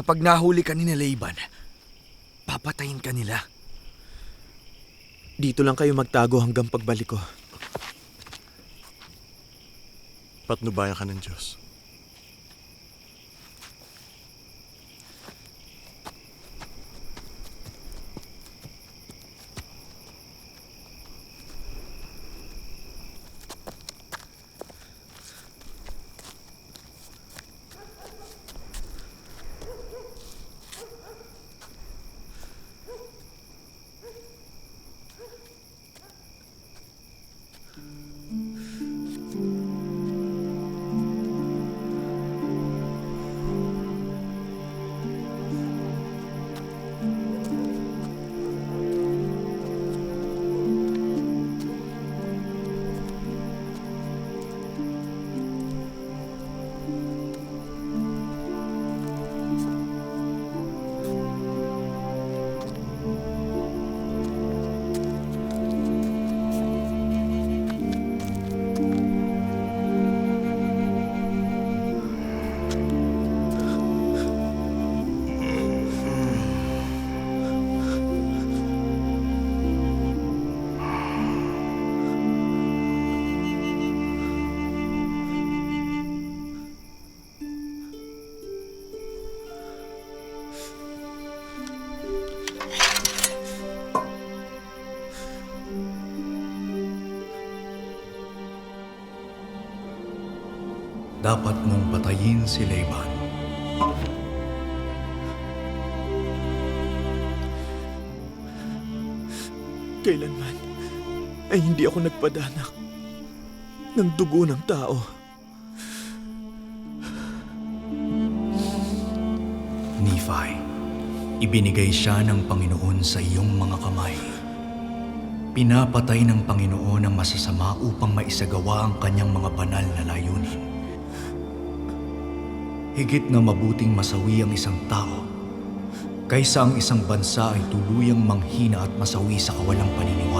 kapag nahuli ka ni Laban, papatayin ka nila. Dito lang kayo magtago hanggang pagbalik ko. Patnubayan ka ng Diyos. Dapat mong patayin si Laban. Kailanman ay hindi ako nagpadanak ng dugo ng tao. Nephi, ibinigay siya ng Panginoon sa iyong mga kamay. Pinapatay ng Panginoon ang masasama upang maisagawa ang kanyang mga banal na layunin. Higit na mabuting masawi ang isang tao kaysa ang isang bansa ay tuluyang manghina at masawi sa kawalang paniniwala.